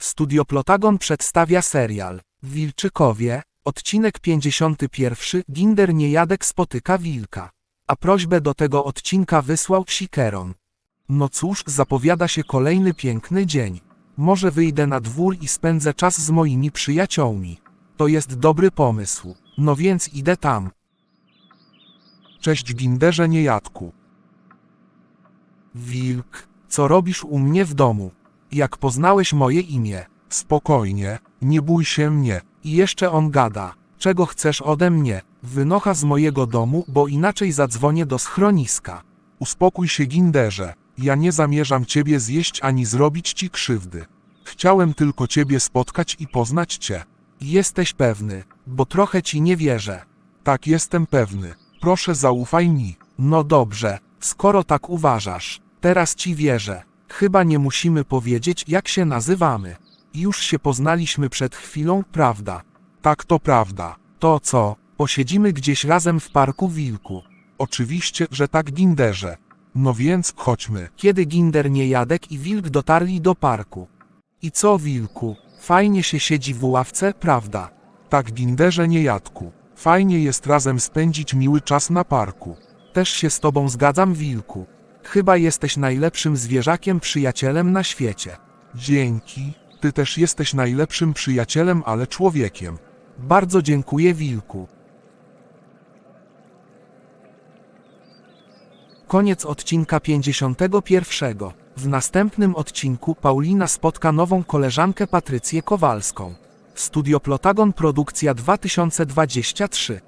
Studio Plotagon przedstawia serial Wilczykowie, odcinek 51. Ginder Niejadek spotyka wilka. A prośbę do tego odcinka wysłał Sikeron. No cóż, zapowiada się kolejny piękny dzień. Może wyjdę na dwór i spędzę czas z moimi przyjaciółmi. To jest dobry pomysł. No więc idę tam. Cześć Ginderze niejadku. Wilk, co robisz u mnie w domu? Jak poznałeś moje imię? Spokojnie, nie bój się mnie. I jeszcze on gada. Czego chcesz ode mnie? Wynocha z mojego domu, bo inaczej zadzwonię do schroniska. Uspokój się Ginderze. Ja nie zamierzam ciebie zjeść ani zrobić ci krzywdy. Chciałem tylko ciebie spotkać i poznać cię. Jesteś pewny, bo trochę ci nie wierzę. Tak jestem pewny. Proszę zaufaj mi. No dobrze, skoro tak uważasz, teraz ci wierzę. Chyba nie musimy powiedzieć, jak się nazywamy. Już się poznaliśmy przed chwilą, prawda? Tak to prawda. To co, posiedzimy gdzieś razem w parku Wilku. Oczywiście, że tak Ginderze. No więc chodźmy. Kiedy Ginder Niejadek i Wilk dotarli do parku. I co Wilku, fajnie się siedzi w ławce, prawda? Tak Ginderze niejadku. Fajnie jest razem spędzić miły czas na parku. Też się z tobą zgadzam Wilku. Chyba jesteś najlepszym zwierzakiem przyjacielem na świecie. Dzięki. Ty też jesteś najlepszym przyjacielem, ale człowiekiem. Bardzo dziękuję Wilku. Koniec odcinka 51. W następnym odcinku Paulina spotka nową koleżankę Patrycję Kowalską. Studio Plotagon Produkcja 2023